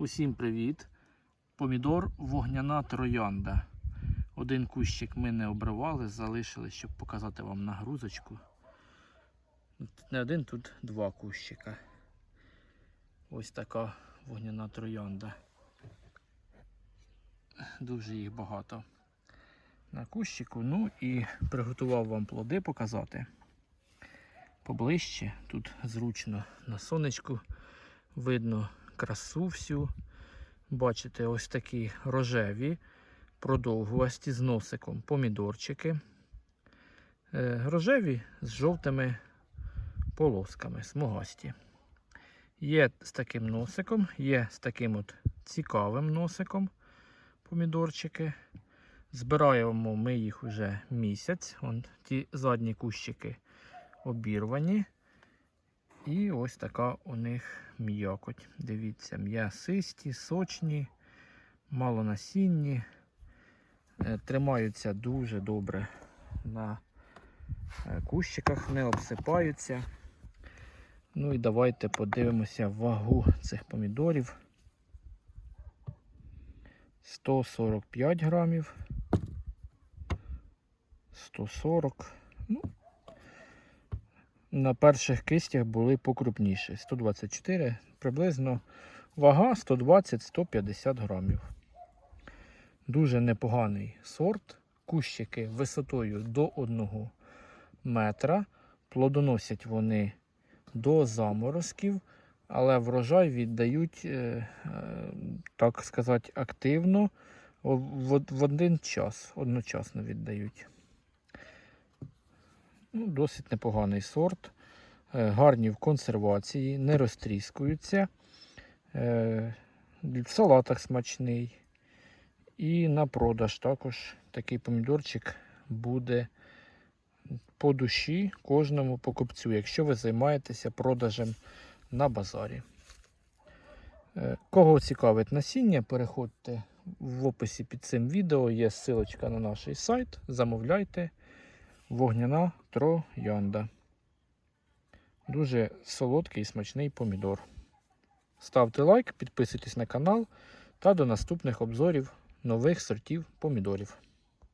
Усім привіт! Помідор вогняна троянда. Один кущик ми не обривали, залишили, щоб показати вам нагрузочку. Тут Не один, тут два кущика. Ось така вогняна троянда. Дуже їх багато на кущику. Ну і приготував вам плоди показати. Поближче, тут зручно на сонечку видно красу всю. Бачите, ось такі рожеві, продовгувасті з носиком помідорчики. Е, Рожеві з жовтими полосками, смугасті. Є з таким носиком, є з таким от цікавим носиком помідорчики. Збираємо ми їх вже місяць. Вон ті задні кущики обірвані. І ось така у них м'якоть. Дивіться, м'ясисті, сочні, малонасінні. Е, Тримаються дуже добре на е, кущиках, не обсипаються. Ну і давайте подивимося вагу цих помідорів. 145 грамів. 140. Ну, на перших кистях були покрупніші. 124, приблизно вага 120-150 грамів. Дуже непоганий сорт. Кущики висотою до 1 метра. Плодоносять вони до заморозків, але врожай віддають, е, е, так сказати, активно в, один час, одночасно віддають. Ну, Досить непоганий сорт. Е, Гарні в консервації, не розтріскуються. Е, В салатах смачний. І на продаж також такий помідорчик буде по душі кожному покупцю, якщо ви займаєтеся продажем на базарі. Е, Кого цікавить насіння, переходьте в описі під цим відео, є ссылочка на наш сайт. Замовляйте вогняна троянда. Дуже солодкий і смачний помідор. Ставте лайк, підписуйтесь на канал та до наступних обзорів нових сортів помідорів.